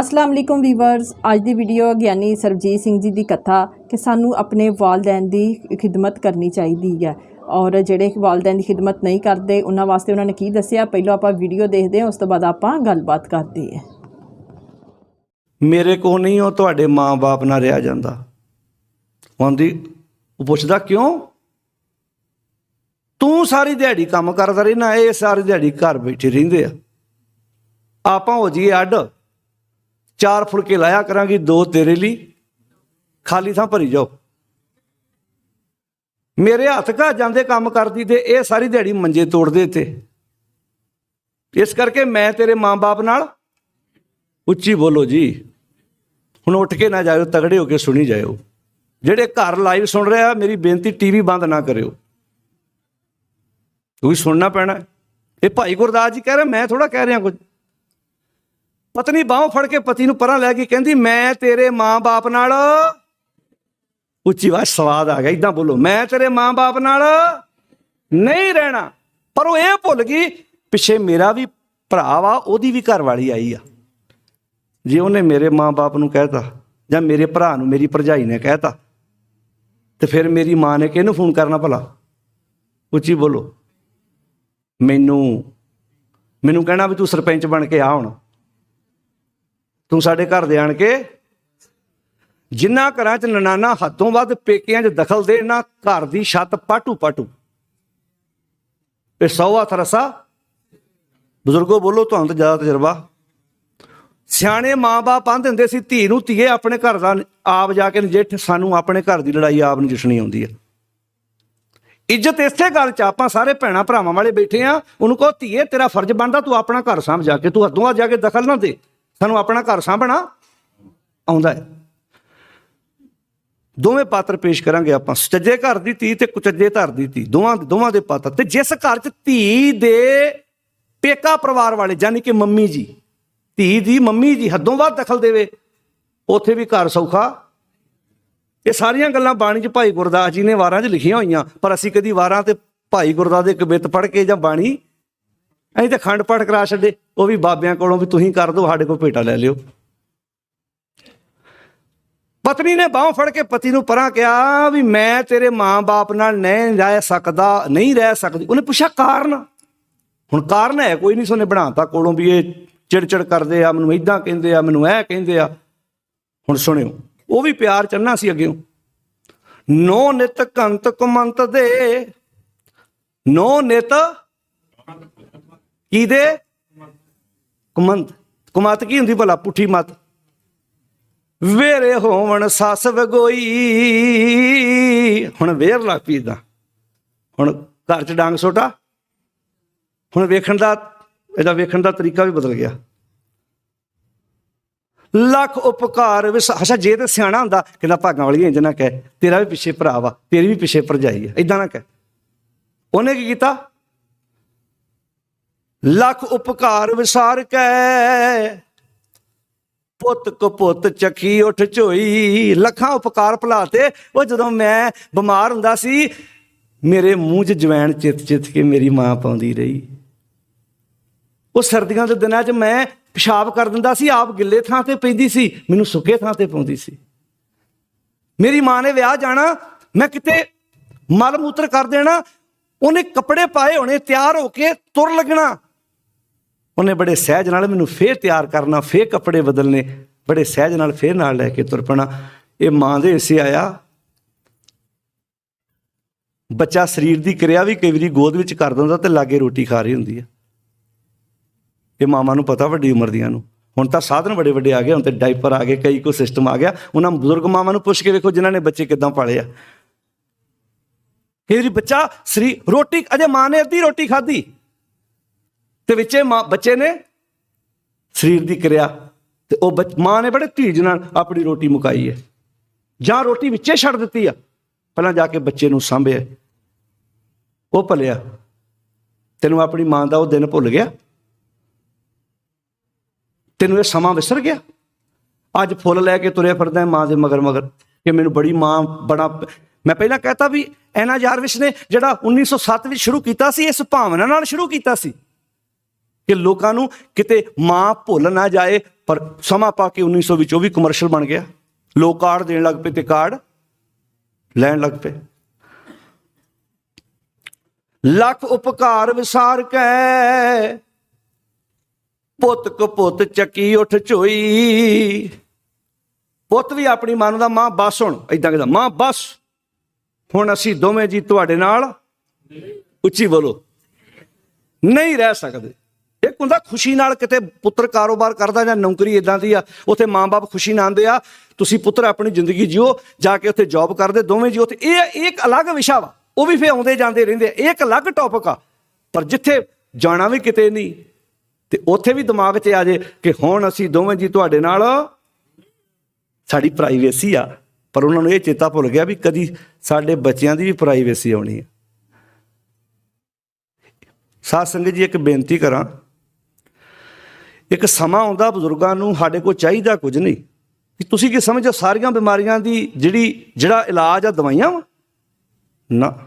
ਅਸਲਾਮ ਅਲੈਕੁਮ ਵੀਵਰਸ, ਅੱਜ ਦੀ ਵੀਡੀਓ ਗਿਆਨੀ ਸਰਬਜੀਤ ਸਿੰਘ ਜੀ ਦੀ ਕਥਾ ਕਿ ਸਾਨੂੰ ਆਪਣੇ ਵਾਲਦੈਨ ਦੀ ਖਿਦਮਤ ਕਰਨੀ ਚਾਹੀਦੀ ਹੈ। ਔਰ ਜਿਹੜੇ ਵਾਲਦੈਨ ਦੀ ਖਿਦਮਤ ਨਹੀਂ ਕਰਦੇ, ਉਹਨਾਂ ਵਾਸਤੇ ਉਹਨਾਂ ਨੇ ਕੀ ਦੱਸਿਆ? ਪਹਿਲਾਂ ਆਪਾਂ ਵੀਡੀਓ ਦੇਖਦੇ ਹਾਂ, ਉਸ ਤੋਂ ਬਾਅਦ ਆਪਾਂ ਗੱਲਬਾਤ ਕਰਦੇ ਹਾਂ। ਮੇਰੇ ਕੋ ਨਹੀਂ, ਉਹ ਤੁਹਾਡੇ ਮਾਂ-ਬਾਪ ਨਾਲ ਰਿਹਾ ਜਾਂਦਾ। ਹੁੰਦੀ ਉਹ ਪੁੱਛਦਾ, ਕਿਉਂ? ਤੂੰ ਸਾਰੀ ਦਿਹਾੜੀ ਕੰਮ ਕਰਦਾ ਰਹਿਣਾ ਇਹ ਸਾਰੀ ਦਿਹਾੜੀ ਘਰ ਬੈਠੇ ਰਹਿੰਦੇ ਆ। ਆਪਾਂ ਹੋ ਜੀਏ ਅੱਡ। ਚਾਰ ਫੁਲਕੇ ਲਾਇਆ ਕਰਾਂਗੀ, ਦੋ ਤੇਰੇ ਲਈ। ਖਾਲੀ ਥਾਂ ਭਰੀ ਜਾਓ। ਮੇਰੇ ਹੱਥ ਘਾ ਜਾਂਦੇ ਕੰਮ ਕਰਦੀ ਤੇ ਇਹ ਸਾਰੀ ਦਿਹਾੜੀ ਮੰਜੇ ਤੋੜਦੇ ਤੇ ਇਸ ਕਰਕੇ ਮੈਂ ਤੇਰੇ ਮਾਂ-ਬਾਪ ਨਾਲ ਉੱਚੀ ਬੋਲੋ ਜੀ। ਹੁਣ ਉੱਠ ਕੇ ਨਾ ਜਾਇਓ, ਤਗੜੇ ਹੋ ਕੇ ਸੁਣੀ ਜਾਇਓ। ਜਿਹੜੇ ਘਰ ਲਾਈਵ ਸੁਣ ਰਿਹਾ, ਮੇਰੀ ਬੇਨਤੀ ਟੀਵੀ ਬੰਦ ਨਾ ਕਰਿਓ। ਕਿਉਂਕਿ ਸੁਣਨਾ ਪੈਣਾ। ਇਹ ਭਾਈ ਗੁਰਦਾਸ ਜੀ ਕਹਿ ਰਹੇ, ਮੈਂ ਥੋੜਾ ਕਹਿ ਰਿਹਾ ਕੁਝ। ਪਤਨੀ ਬਾਹੋਂ ਫੜ ਕੇ ਪਤੀ ਨੂੰ ਪਰਾਂ ਲੈ ਕੇ ਕਹਿੰਦੀ, ਮੈਂ ਤੇਰੇ ਮਾਂ-ਬਾਪ ਨਾਲ ਉੱਚੀ ਆਵਾਜ਼ ਸਵਾਦ ਆ ਗਿਆ ਇਦਾਂ ਬੋਲੋ। ਮੈਂ ਤੇਰੇ ਮਾਂ-ਬਾਪ ਨਾਲ ਨਹੀਂ ਰਹਿਣਾ। ਪਰ ਉਹ ਇਹ ਭੁੱਲ ਗਈ, ਪਿੱਛੇ ਮੇਰਾ ਵੀ ਭਰਾ ਵਾ, ਉਹਦੀ ਵੀ ਘਰ ਵਾਲੀ ਆਈ ਆ। ਜੇ ਉਹਨੇ ਮੇਰੇ ਮਾਂ-ਬਾਪ ਨੂੰ ਕਹਿਤਾ, ਜਾਂ ਮੇਰੇ ਭਰਾ ਨੂੰ, ਮੇਰੀ ਭਰਜਾਈ ਨੇ ਕਹਿਤਾ, ਤੇ ਫਿਰ ਮੇਰੀ ਮਾਂ ਨੇ ਕਿਹਨੂੰ ਫੋਨ ਕਰਨਾ ਭਲਾ? ਉੱਚੀ ਬੋਲੋ। ਮੈਨੂੰ ਮੈਨੂੰ ਕਹਿਣਾ ਵੀ ਤੂੰ ਸਰਪੰਚ ਬਣ ਕੇ ਆ ਹੁਣ। ਤੂੰ ਸਾਡੇ ਘਰ ਦੇ ਆਣ ਕੇ ਜਿੰਨਾ ਘਰਾਂ 'ਚ ਨਨਾਨਾ ਹੱਦੋਂ ਵੱਧ ਪੇਕਿਆਂ 'ਚ ਦਖਲ ਦੇ, ਨਾ ਘਰ ਦੀ ਛੱਤ ਪਾਟੂ ਪਾਟੂ। ਇਹ ਸੌਵਾ ਥਰਸਾ ਬਜ਼ੁਰਗੋ, ਬੋਲੋ ਤੁਹਾਨੂੰ ਤਾਂ ਜ਼ਿਆਦਾ ਤਜਰਬਾ। ਸਿਆਣੇ ਮਾਪੇ ਆਂਦੇ ਹੁੰਦੇ ਸੀ, ਧੀ ਨੂੰ ਧੀਏ ਆਪਣੇ ਘਰ ਦਾ ਆਪ ਜਾ ਕੇ ਨਜਿੱਠ, ਸਾਨੂੰ ਆਪਣੇ ਘਰ ਦੀ ਲੜਾਈ ਆਪ ਨਜਿੱਠਣੀ ਆਉਂਦੀ ਹੈ। ਇੱਜ਼ਤ ਇਸੇ ਗੱਲ ਚ ਆਪਾਂ ਸਾਰੇ ਭੈਣਾ ਭਰਾਵਾਂ ਵਾਲੇ ਬੈਠੇ ਆ, ਉਹਨੂੰ ਕਹੋ, ਧੀਏ, ਤੇਰਾ ਫਰਜ਼ ਬਣਦਾ ਤੂੰ ਆਪਣਾ ਘਰ ਸਾਂਭ ਜਾ ਕੇ, ਤੂੰ ਹੱਦੋਂ ਆ ਜਾ ਕੇ ਦਖਲ ਨਾ ਦੇ। ਸਾਨੂੰ ਆਪਣਾ ਘਰ ਸਾਂਭਣਾ ਆਉਂਦਾ ਹੈ। ਦੋਵੇਂ ਪਾਤਰ ਪੇਸ਼ ਕਰਾਂਗੇ ਆਪਾਂ। ਸੱਜੇ ਘਰ ਦੀ ਧੀ ਤੇ ਕੁਚੱਜੇ ਘਰ ਦੀ ਧੀ। ਦੋਵਾਂ ਦੋਵਾਂ ਦੇ ਪਾਤਰ। ਤੇ ਜਿਸ ਘਰ ਚ ਧੀ ਦੇ ਪੇਕਾ ਪਰਿਵਾਰ ਵਾਲੇ, ਯਾਨੀ ਕਿ ਮੰਮੀ ਜੀ, ਧੀ ਦੀ ਮੰਮੀ ਜੀ ਹੱਦੋਂ ਵੱਧ ਦਖਲ ਦੇਵੇ, ਉੱਥੇ ਵੀ ਘਰ ਸੌਖਾ। ਇਹ ਸਾਰੀਆਂ ਗੱਲਾਂ ਬਾਣੀ 'ਚ ਭਾਈ ਗੁਰਦਾਸ ਜੀ ਨੇ ਵਾਰਾਂ 'ਚ ਲਿਖੀਆਂ ਹੋਈਆਂ। ਪਰ ਅਸੀਂ ਕਦੀ ਵਾਰਾਂ ਤੇ ਭਾਈ ਗੁਰਦਾਸ ਦੇ ਕਵਿਤ ਪੜ੍ਹ ਕੇ ਜਾਂ ਬਾਣੀ ਅਸੀਂ ਤਾਂ ਖੰਡ ਪਾਠ ਕਰਾ ਛੱਡੇ, ਉਹ ਵੀ ਬਾਬਿਆਂ ਕੋਲੋਂ ਵੀ ਤੁਸੀਂ ਕਰ ਦਿਓ, ਸਾਡੇ ਕੋਲ ਭੇਟਾ ਲੈ ਲਿਓ। ਪਤਨੀ ਨੇ ਬਾਹ ਫੜ ਕੇ ਪਤੀ ਨੂੰ ਪਰਾਂ ਕਿਹਾ ਵੀ ਮੈਂ ਤੇਰੇ ਮਾਂ-ਬਾਪ ਨਾਲ ਨਹੀਂ ਰਹਿ ਸਕਦਾ, ਨਹੀਂ ਰਹਿ ਸਕਦੀ। ਉਹਨੇ ਪੁੱਛਿਆ, ਕਾਰਨ? ਹੁਣ ਕਾਰਨ ਹੈ, ਕੋਈ ਨਹੀਂ, ਸੋਨੇ ਬਣਾਤਾ ਕੋਲੋਂ ਵੀ ਇਹ ਚਿੜਚਿੜ ਕਰਦੇ ਆ, ਮੈਨੂੰ ਇਦਾਂ ਕਹਿੰਦੇ ਆ, ਮੈਨੂੰ ਇਹ ਕਹਿੰਦੇ ਆ। ਹੁਣ ਸੁਣਿਓ, ਉਹ ਵੀ ਪਿਆਰ ਚੰਨਾ ਸੀ ਅੱਗੇ। ਨੋ ਨਿਤ ਕੰਤ ਕੁਮੰਤ ਦੇ ਨੋ ਨਿਤ ਕੀ ਦੇ ਕੁਮੰਤ ਕੁਮਤ ਕੀ ਹੁੰਦੀ ਭਲਾ? ਪੁੱਠੀ ਮਤ। ਵੇਰੇ ਹੋਵਣ ਸੱਸ ਵਗੋਈ। ਹੁਣ ਵੇਰ ਲੱਗ ਪਈ ਦਾ ਹੁਣ ਘਰ ਚ ਡਾਂਗ ਸੋਟਾ। ਹੁਣ ਵੇਖਣ ਦਾ, ਇਹਦਾ ਵੇਖਣ ਦਾ ਤਰੀਕਾ ਵੀ ਬਦਲ ਗਿਆ। ਲੱਖ ਉਪਕਾਰ ਵਿਸ, ਅੱਛਾ, ਜੇ ਤੇ ਸਿਆਣਾ ਹੁੰਦਾ, ਕਹਿੰਦਾ ਭਾਗਾਂ ਵਾਲੀ ਇੰਜ ਨਾ ਕਹਿ, ਤੇਰਾ ਵੀ ਪਿੱਛੇ ਭਰਾ ਵਾ, ਤੇਰੀ ਵੀ ਪਿੱਛੇ ਭਰਜਾਈ ਆ ਇਦਾਂ ਨਾ ਕਹਿ। ਉਹਨੇ ਕੀ ਕੀਤਾ? ਲੱਖ ਉਪਕਾਰ ਵਿਸਾਰ ਕੈ। ਪੁੱਤ ਕਪੁੱਤ ਚੱਕੀ ਉੱਠ ਝੋਈ। ਲੱਖਾਂ ਉਪਕਾਰ ਭੁਲਾਤੇ। ਉਹ ਜਦੋਂ ਮੈਂ ਬਿਮਾਰ ਹੁੰਦਾ ਸੀ, ਮੇਰੇ ਮੂੰਹ 'ਚ ਜਵੈਣ ਚਿੱਤ ਚਿੱਤ ਕੇ ਮੇਰੀ ਮਾਂ ਪਾਉਂਦੀ ਰਹੀ। ਉਹ ਸਰਦੀਆਂ ਦੇ ਦਿਨਾਂ 'ਚ ਮੈਂ ਪਿਸ਼ਾਬ ਕਰ ਦਿੰਦਾ ਸੀ, ਆਪ ਗਿੱਲੇ ਥਾਂ ਤੇ ਪੈਂਦੀ ਸੀ, ਮੈਨੂੰ ਸੁੱਕੇ ਥਾਂ ਤੇ ਪਾਉਂਦੀ ਸੀ। ਮੇਰੀ ਮਾਂ ਨੇ ਵਿਆਹ ਜਾਣਾ, ਮੈਂ ਕਿਤੇ ਮਲ ਮੂਤਰ ਕਰ ਦੇਣਾ, ਉਹਨੇ ਕੱਪੜੇ ਪਾਏ ਹੋਣੇ, ਤਿਆਰ ਹੋ ਕੇ ਤੁਰ ਲੱਗਣਾ। ਉਹਨੇ ਬੜੇ ਸਹਿਜ ਨਾਲ ਮੈਨੂੰ ਫੇਰ ਤਿਆਰ ਕਰਨਾ, ਫੇਰ ਕੱਪੜੇ ਬਦਲਨੇ, ਬੜੇ ਸਹਿਜ ਨਾਲ ਫੇਰ ਨਾਲ ਲੈ ਕੇ ਤੁਰ ਪੈਣਾ। ਇਹ ਮਾਂ ਦੇ ਹਿੱਸੇ ਆਇਆ। ਬੱਚਾ ਸਰੀਰ ਦੀ ਕਿਰਿਆ ਵੀ ਕਈ ਵਾਰੀ ਗੋਦ ਵਿੱਚ ਕਰ ਦਿੰਦਾ ਤੇ ਲਾਗੇ ਰੋਟੀ ਖਾ ਰਹੀ ਹੁੰਦੀ ਹੈ। ਇਹ ਮਾਮਾ ਨੂੰ ਪਤਾ ਵੱਡੀ ਉਮਰ ਦੀਆਂ ਨੂੰ। ਹੁਣ ਤਾਂ ਸਾਧਨ ਬੜੇ ਵੱਡੇ ਆ ਗਏ, ਹੁਣ ਤੇ ਡਾਈਪਰ ਆ ਗਏ, ਕਈ ਕੋ ਸਿਸਟਮ ਆ ਗਿਆ। ਉਹਨਾਂ ਬਜ਼ੁਰਗ ਮਾਵਾਂ ਨੂੰ ਪੁੱਛ ਕੇ ਵੇਖੋ ਜਿਨ੍ਹਾਂ ਨੇ ਬੱਚੇ ਕਿਦਾਂ ਪਾਲੇ ਆ। ਕਈ ਵਾਰੀ ਬੱਚਾ ਸਰੀ, ਰੋਟੀ, ਅਜੇ ਮਾਂ ਨੇ ਅੱਧੀ ਰੋਟੀ ਖਾਧੀ। ਤੇ ਵਿੱਚੇ ਮਾਂ, ਬੱਚੇ ਨੇ ਸਰੀਰ ਦੀ ਕਿਰਿਆ ਤੇ ਉਹ ਬੱਚ- ਮਾਂ ਨੇ ਬੜੇ ਧੀਜ ਨਾਲ ਆਪਣੀ ਰੋਟੀ ਮੁਕਾਈ ਹੈ। ਜਾਂ ਰੋਟੀ ਵਿੱਚੇ ਛੱਡ ਦਿੱਤੀ ਆ, ਪਹਿਲਾਂ ਜਾ ਕੇ ਬੱਚੇ ਨੂੰ ਸਾਂਭਿਆ। ਉਹ ਭਲਿਆ। ਤੈਨੂੰ ਆਪਣੀ ਮਾਂ ਦਾ ਉਹ ਦਿਨ ਭੁੱਲ ਗਿਆ। ਤੈਨੂੰ ਇਹ ਸਮਾਂ ਵਿਸਰ ਗਿਆ। ਅੱਜ ਫੁੱਲ ਲੈ ਕੇ ਤੁਰਿਆ ਫਿਰਦਾ ਮਾਂ ਦੇ ਮਗਰ ਮਗਰ ਕਿ ਮੈਨੂੰ ਬੜੀ ਮਾਂ ਬੜਾ ਮੈਂ ਪਹਿਲਾਂ ਕਹਤਾ ਵੀ ਐਨਾ ਜਾਰਵਿਸ਼ ਨੇ ਜਿਹੜਾ 1907 ਵਿੱਚ ਸ਼ੁਰੂ ਕੀਤਾ ਸੀ, ਇਸ ਭਾਵਨਾ ਨਾਲ ਸ਼ੁਰੂ ਕੀਤਾ ਸੀ। ਕਿ ਲੋਕਾਂ ਨੂੰ ਕਿਤੇ ਮਾਂ ਭੁੱਲ ਨਾ ਜਾਏ, ਪਰ ਸਮਾਂ ਪਾ ਕੇ 1900 ਵਿੱਚ ਉਹ ਵੀ ਕਮਰਸ਼ੀਅਲ ਬਣ ਗਿਆ। ਲੋਕ ਕਾਰਡ ਦੇਣ ਲੱਗ ਪਏ ਤੇ ਕਾਰਡ ਲੈਣ ਲੱਗ ਪਏ। ਲੱਖ ਉਪਕਾਰ ਵਿਸਾਰ ਕੈ, ਪੁੱਤ ਕਪੁੱਤ ਚੱਕੀ ਉੱਠ ਝੋਈ। ਪੁੱਤ ਵੀ ਆਪਣੀ ਮਾਂ ਦਾ ਮਾਂ ਬਸ ਹੁਣ ਇਦਾਂ ਕਹਿੰਦਾ, ਮਾਂ ਬਸ, ਹੁਣ ਅਸੀਂ ਦੋਵੇਂ ਜੀ ਤੁਹਾਡੇ ਨਾਲ ਉੱਚੀ ਬੋਲੋ। ਨਹੀਂ ਰਹਿ ਸਕਦੇ। ਇੱਕ ਹੁੰਦਾ ਖੁਸ਼ੀ ਨਾਲ ਕਿਤੇ ਪੁੱਤਰ ਕਾਰੋਬਾਰ ਕਰਦਾ ਜਾਂ ਨੌਕਰੀ ਇਦਾਂ ਦੀ ਆ, ਉੱਥੇ ਮਾਂ-ਬਾਪ ਖੁਸ਼ੀ ਨਾਲ ਆਂਦੇ ਆ, ਤੁਸੀਂ ਪੁੱਤਰ ਆਪਣੀ ਜ਼ਿੰਦਗੀ ਜਿਓ, ਜਾ ਕੇ ਉੱਥੇ ਜੌਬ ਕਰਦੇ, ਦੋਵੇਂ ਜੀ ਉੱਥੇ ਇਹ ਇੱਕ ਅਲੱਗ ਵਿਸ਼ਾ ਵਾ, ਉਹ ਵੀ ਫੇ ਆਉਂਦੇ ਜਾਂਦੇ ਰਹਿੰਦੇ ਆ, ਇਹ ਇੱਕ ਅਲੱਗ ਟੌਪਿਕ ਆ, ਪਰ ਜਿੱਥੇ ਜਾਣਾ ਵੀ ਕਿਤੇ ਨਹੀਂ, ਤੇ ਉੱਥੇ ਵੀ ਦਿਮਾਗ 'ਚ ਆ ਜੇ ਕਿ ਹੁਣ ਅਸੀਂ ਦੋਵੇਂ ਜੀ ਤੁਹਾਡੇ ਨਾਲ ਸਾਡੀ ਪ੍ਰਾਈਵੇਸੀ ਆ, ਪਰ ਉਹਨਾਂ ਨੂੰ ਇਹ ਚੇਤਾ ਭੁੱਲ ਗਿਆ ਵੀ ਕਦੀ ਸਾਡੇ ਬੱਚਿਆਂ ਦੀ ਵੀ ਪ੍ਰਾਈਵੇਸੀ ਆਉਣੀ ਹੈ ਸਾਧ ਸੰਗਤ ਜੀ, ਇੱਕ ਬੇਨਤੀ ਕਰਾਂ ਇੱਕ ਸਮਾਂ ਆਉਂਦਾ ਬਜ਼ੁਰਗਾਂ ਨੂੰ ਸਾਡੇ ਕੋਲ ਚਾਹੀਦਾ ਕੁਝ ਨਹੀਂ। ਕਿ ਤੁਸੀਂ ਕੀ ਸਮਝੋ ਸਾਰੀਆਂ ਬਿਮਾਰੀਆਂ ਦੀ ਜਿਹੜੀ, ਜਿਹੜਾ ਇਲਾਜ ਆ, ਦਵਾਈਆਂ ਵਾ? ਨਾ।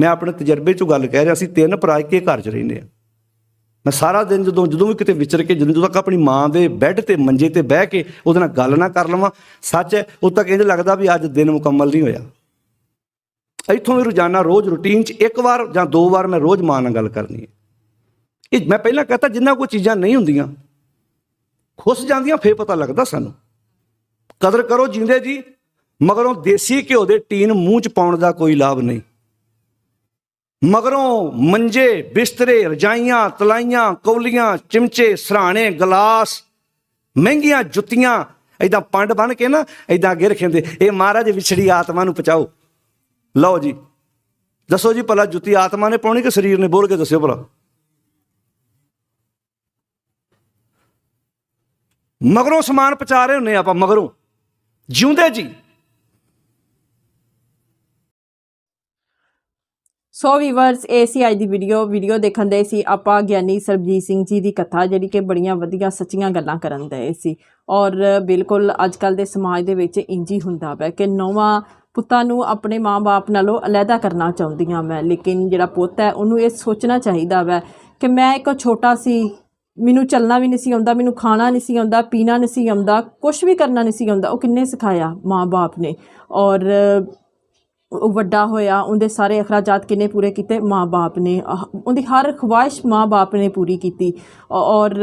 ਮੈਂ ਆਪਣੇ ਤਜਰਬੇ ਚੋਂ ਗੱਲ ਕਹਿ ਰਿਹਾ ਸੀ, ਤਿੰਨ ਭਰਾ ਕੇ ਘਰ 'ਚ ਰਹਿੰਦੇ ਆ। ਮੈਂ ਸਾਰਾ ਦਿਨ ਜਦੋਂ ਜਦੋਂ ਵੀ ਕਿਤੇ ਵਿਚਰ ਕੇ, ਜਦੋਂ ਤੱਕ ਆਪਣੀ ਮਾਂ ਦੇ ਬੈੱਡ ਤੇ ਮੰਜੇ ਤੇ ਬਹਿ ਕੇ ਉਹਦੇ ਨਾਲ ਗੱਲ ਨਾ ਕਰ ਲਵਾਂ, ਸੱਚ ਹੈ, ਉਦੋਂ ਤੱਕ ਇੰਜ ਲੱਗਦਾ ਵੀ ਅੱਜ ਦਿਨ ਮੁਕੰਮਲ ਨਹੀਂ ਹੋਇਆ। ਇੱਥੋਂ ਵੀ ਰੋਜ਼ਾਨਾ ਰੋਜ਼ ਰੁਟੀਨ 'ਚ ਇੱਕ ਵਾਰ ਜਾਂ ਦੋ ਵਾਰ ਮੈਂ ਰੋਜ਼ ਮਾਂ ਨਾਲ ਗੱਲ ਕਰਨੀ ਹੈ। ਇਹ ਮੈਂ ਪਹਿਲਾਂ ਕਹਤਾ ਜਿੰਨਾ ਕੋਈ ਚੀਜ਼ਾਂ ਨਹੀਂ ਹੁੰਦੀਆਂ, ਖੁੱਸ ਜਾਂਦੀਆਂ, ਫੇਰ ਪਤਾ ਲੱਗਦਾ ਸਾਨੂੰ। ਕਦਰ ਕਰੋ ਜਿੰਦੇ ਜੀ, ਮਗਰੋਂ ਦੇਸੀ ਘਿਓ ਦੇ ਟੀਨ ਮੂੰਹ 'ਚ ਪਾਉਣ ਦਾ ਕੋਈ ਲਾਭ ਨਹੀਂ। ਮਗਰੋਂ ਮੰਜੇ, ਬਿਸਤਰੇ, ਰਜਾਈਆਂ, ਤਲਾਈਆਂ, ਕੌਲੀਆਂ, ਚਿਮਚੇ, ਸਰਾਣੇ, ਗਲਾਸ, ਮਹਿੰਗੀਆਂ ਜੁੱਤੀਆਂ ਐਦਾਂ ਪੰਡ ਬਨ ਕੇ ਨਾ ਐਦਾਂ ਅੱਗੇ ਰੱਖਿੰਦੇ। ਇਹ ਮਹਾਰਾਜ ਵਿਛੜੀ ਆਤਮਾ ਨੂੰ ਪਚਾਓ ਲਓ ਜੀ, ਦੱਸੋ ਜੀ ਭਲਾ ਜੁੱਤੀ ਆਤਮਾ ਨੇ ਪਾਉਣੀ ਕਿ ਸਰੀਰ ਨੇ? ਬੋਲ ਕੇ ਦੱਸਿਓ ਭਲਾ। ਮਗਰੋਂ ਸਮਾਨ ਪਚਾ ਰਹੇ ਹੁੰਨੇ ਆਪਾਂ, ਮਗਰੋਂ। ਜਿਉਂਦੇ ਜੀ। ਸੋ ਵੀਵਰਸ ਇਹ ਸੀ ਅੱਜ ਦੀ ਵੀਡੀਓ ਵੀਡੀਓ ਦੇਖਣ ਦੇ ਸੀ ਆਪਾਂ ਗਿਆਨੀ ਸਰਬਜੀਤ ਸਿੰਘ ਜੀ ਦੀ ਕਥਾ, ਜਿਹੜੀ ਕਿ ਬੜੀਆਂ ਵਧੀਆ ਸੱਚੀਆਂ ਗੱਲਾਂ ਕਰਨ ਦੇ ਸੀ। ਔਰ ਬਿਲਕੁਲ ਅੱਜ ਕੱਲ ਦੇ ਸਮਾਜ ਦੇ ਵਿੱਚ ਇੰਜ ਹੀ ਹੁੰਦਾ ਵਾ ਕਿ ਨੌਵਾਂ ਪੁੱਤਾਂ ਨੂੰ ਆਪਣੇ ਮਾਂ-ਬਾਪ ਨਾਲੋਂ ਅਲੱਗਾ ਕਰਨਾ ਚਾਹੁੰਦੀਆਂ ਮੈਂ। ਲੇਕਿਨ ਜਿਹੜਾ ਪੁੱਤ ਹੈ, ਉਹਨੂੰ ਇਹ ਸੋਚਣਾ ਚਾਹੀਦਾ ਵੈ ਕਿ ਮੈਂ ਇੱਕ ਛੋਟਾ ਸੀ ਮੈਨੂੰ ਚੱਲਣਾ ਵੀ ਨਹੀਂ ਸੀ ਆਉਂਦਾ ਮੈਨੂੰ ਖਾਣਾ ਨਹੀਂ ਸੀ ਆਉਂਦਾ ਪੀਣਾ ਨਹੀਂ ਸੀ ਆਉਂਦਾ ਕੁਝ ਵੀ ਕਰਨਾ ਨਹੀਂ ਸੀ ਆਉਂਦਾ। ਉਹ ਕਿੰਨੇ ਸਿਖਾਇਆ ਮਾਂ-ਬਾਪ ਨੇ। ਔਰ ਉਹ ਵੱਡਾ ਹੋਇਆ ਉਹਦੇ ਸਾਰੇ ਅਖਰਾਜਾਤ ਕਿੰਨੇ ਪੂਰੇ ਕੀਤੇ? ਮਾਂ-ਬਾਪ ਨੇ। ਉਹਦੀ ਹਰ ਖੁਆਇਸ਼ ਮਾਂ-ਬਾਪ ਨੇ ਪੂਰੀ ਕੀਤੀ। ਔਰ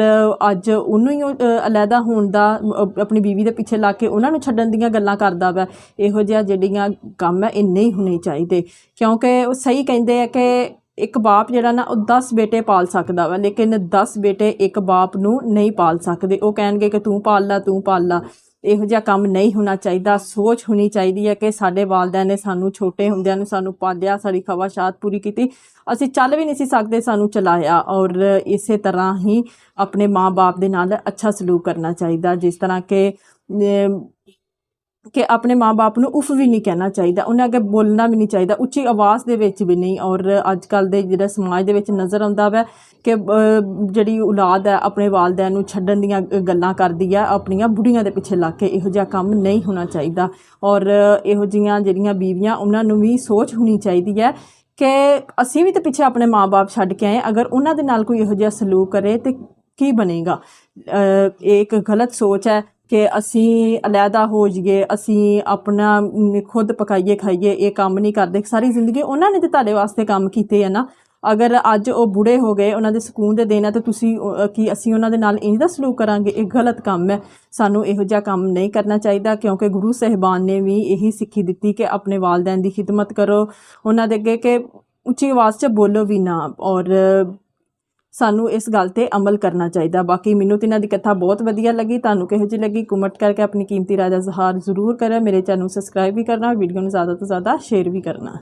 ਅੱਜ ਉਹਨੂੰ ਹੀ ਉਹ, ਅ, ਹੋਣ ਦਾ ਆਪਣੀ ਬੀਵੀ ਦੇ ਪਿੱਛੇ ਲਾ ਕੇ ਉਹਨਾਂ ਨੂੰ ਛੱਡਣ ਦੀਆਂ ਗੱਲਾਂ ਕਰਦਾ ਵਾ। ਇਹੋ ਜਿਹਾ ਜਿਹੜੀਆਂ ਕੰਮ ਹੈ ਇਹ ਨਹੀਂ ਹੋਣੇ ਚਾਹੀਦੇ। ਕਿਉਂਕਿ ਉਹ ਸਹੀ ਕਹਿੰਦੇ ਆ ਕਿ ਇੱਕ ਬਾਪ ਜਿਹੜਾ ਨਾ, ਉਹ 10 ਬੇਟੇ ਪਾਲ ਸਕਦਾ ਵਾ, ਲੇਕਿਨ 10 ਬੇਟੇ ਇੱਕ ਬਾਪ ਨੂੰ ਨਹੀਂ ਪਾਲ ਸਕਦੇ। ਉਹ ਕਹਿਣਗੇ ਕਿ ਤੂੰ ਪਾਲ ਲਾ, ਤੂੰ ਪਾਲ ਲਾ। ਇਹੋ ਜਿਹਾ ਕੰਮ ਨਹੀਂ ਹੋਣਾ ਚਾਹੀਦਾ। ਸੋਚ ਹੋਣੀ ਚਾਹੀਦੀ ਹੈ ਕਿ ਸਾਡੇ ਵਾਲਦਿਆਂ ਨੇ ਸਾਨੂੰ ਛੋਟੇ ਹੁੰਦਿਆਂ ਨੂੰ ਸਾਨੂੰ ਪਾਲਿਆ, ਸਾਡੀ ਖਵਾਸ਼ਾਤ ਪੂਰੀ ਕੀਤੀ। ਅਸੀਂ ਚੱਲ ਵੀ ਨਹੀਂ ਸੀ ਸਕਦੇ, ਸਾਨੂੰ ਚਲਾਇਆ। ਔਰ ਇਸੇ ਤਰ੍ਹਾਂ ਹੀ ਆਪਣੇ ਮਾਂ-ਬਾਪ ਦੇ ਨਾਲ ਅੱਛਾ ਸਲੂਕ ਕਰਨਾ ਚਾਹੀਦਾ। ਜਿਸ ਤਰ੍ਹਾਂ ਕਿ ਕਿ ਆਪਣੇ ਮਾਂ-ਬਾਪ ਨੂੰ ਉਫ ਵੀ ਨਹੀਂ ਕਹਿਣਾ ਚਾਹੀਦਾ, ਉਹਨਾਂ ਅੱਗੇ ਬੋਲਣਾ ਵੀ ਨਹੀਂ ਚਾਹੀਦਾ, ਉੱਚੀ ਆਵਾਜ਼ ਦੇ ਵਿੱਚ ਵੀ ਨਹੀਂ। ਔਰ ਅੱਜ ਕੱਲ ਦੇ ਜਿਹੜਾ ਸਮਾਜ ਦੇ ਵਿੱਚ ਨਜ਼ਰ ਆਉਂਦਾ ਵੈ ਕਿ ਜਿਹੜੀ ਔਲਾਦ ਹੈ, ਆਪਣੇ ਵਾਲਦਿਆਂ ਨੂੰ ਛੱਡਣ ਦੀਆਂ ਗੱਲਾਂ ਕਰਦੀ ਹੈ ਆਪਣੀਆਂ ਬੁੜੀਆਂ ਦੇ ਪਿੱਛੇ ਲੱਗ ਕੇ ਇਹੋ ਜਿਹਾ ਕੰਮ ਨਹੀਂ ਹੋਣਾ ਚਾਹੀਦਾ। ਔਰ ਇਹੋ ਜੀਆਂ ਜਿਹੜੀਆਂ ਬੀਵੀਆਂ, ਉਹਨਾਂ ਨੂੰ ਵੀ ਸੋਚ ਹੋਣੀ ਚਾਹੀਦੀ ਹੈ ਕਿ ਅਸੀਂ ਵੀ ਤਾਂ ਪਿੱਛੇ ਆਪਣੇ ਮਾਂ-ਬਾਪ ਛੱਡ ਕੇ ਆਏ, ਅਗਰ ਉਹਨਾਂ ਦੇ ਨਾਲ ਕੋਈ ਇਹੋ ਜਿਹਾ ਸਲੂਕ ਕਰੇ ਤੇ ਕੀ ਬਣੇਗਾ? ਇਹ ਇੱਕ ਗਲਤ ਸੋਚ ਹੈ। ਕਿ ਅਸੀਂ ਅਲੱਗਾ ਹੋ ਜਾਈਏ ਅਸੀਂ ਆਪਣਾ ਖੁਦ ਪਕਾਈਏ ਖਾਈਏ ਇਹ ਕੰਮ ਨਹੀਂ ਕਰਦੇ। ਸਾਰੀ ਜ਼ਿੰਦਗੀ ਉਹਨਾਂ ਨੇ ਤੇ ਤੁਹਾਡੇ ਵਾਸਤੇ ਕੰਮ ਕੀਤੇ ਆ ਨਾ। ਅਗਰ ਅੱਜ ਉਹ ਬੁੜੇ ਹੋ ਗਏ ਉਹਨਾਂ ਦੇ ਸਕੂਨ ਦੇ ਦਿਨ ਆ ਤਾਂ ਤੁਸੀਂ ਅ, ਕੀ ਅਸੀਂ ਉਹਨਾਂ ਦੇ ਨਾਲ ਇੰਜ ਦਾ ਸਲੂਕ ਕਰਾਂਗੇ? ਇਹ ਗਲਤ ਕੰਮ ਹੈ। ਸਾਨੂੰ ਇਹੋ ਜਿਹਾ ਕੰਮ ਨਹੀਂ ਕਰਨਾ ਚਾਹੀਦਾ ਕਿਉਂਕਿ ਗੁਰੂ ਸਾਹਿਬਾਨ ਨੇ ਵੀ ਇਹੀ ਸਿੱਖੀ ਦਿੱਤੀ ਕਿ ਆਪਣੇ ਵਾਲਿਦੈਨ ਦੀ ਖਿਦਮਤ ਕਰੋ। ਉਹਨਾਂ ਦੇ ਅੱਗੇ ਕਿ ਉੱਚੀ ਆਵਾਜ਼ 'ਚ ਬੋਲੋ ਵੀ ਨਾ। ਔਰ ਸਾਨੂੰ ਇਸ ਗੱਲ ਤੇ ਅਮਲ ਕਰਨਾ ਚਾਹੀਦਾ। ਬਾਕੀ ਮੈਨੂੰ ਤੇ ਇਹਨਾਂ ਦੀ ਕਥਾ ਬਹੁਤ ਵਧੀਆ ਲੱਗੀ। ਤੁਹਾਨੂੰ ਕਿਹੋ ਜਿਹੀ ਲੱਗੀ ਕਮੈਂਟ ਕਰਕੇ ਆਪਣੀ ਕੀਮਤੀ ਰਾਏ ਦਾ ਇਜ਼ਹਾਰ ਜ਼ਰੂਰ ਕਰਿਓ। ਮੇਰੇ ਚੈਨਲ ਨੂੰ ਸਬਸਕ੍ਰਾਈਬ ਵੀ ਕਰਨਾ, ਵੀਡੀਓ ਨੂੰ ਜ਼ਿਆਦਾ ਤੋਂ ਜ਼ਿਆਦਾ ਸ਼ੇਅਰ ਵੀ ਕਰਨਾ।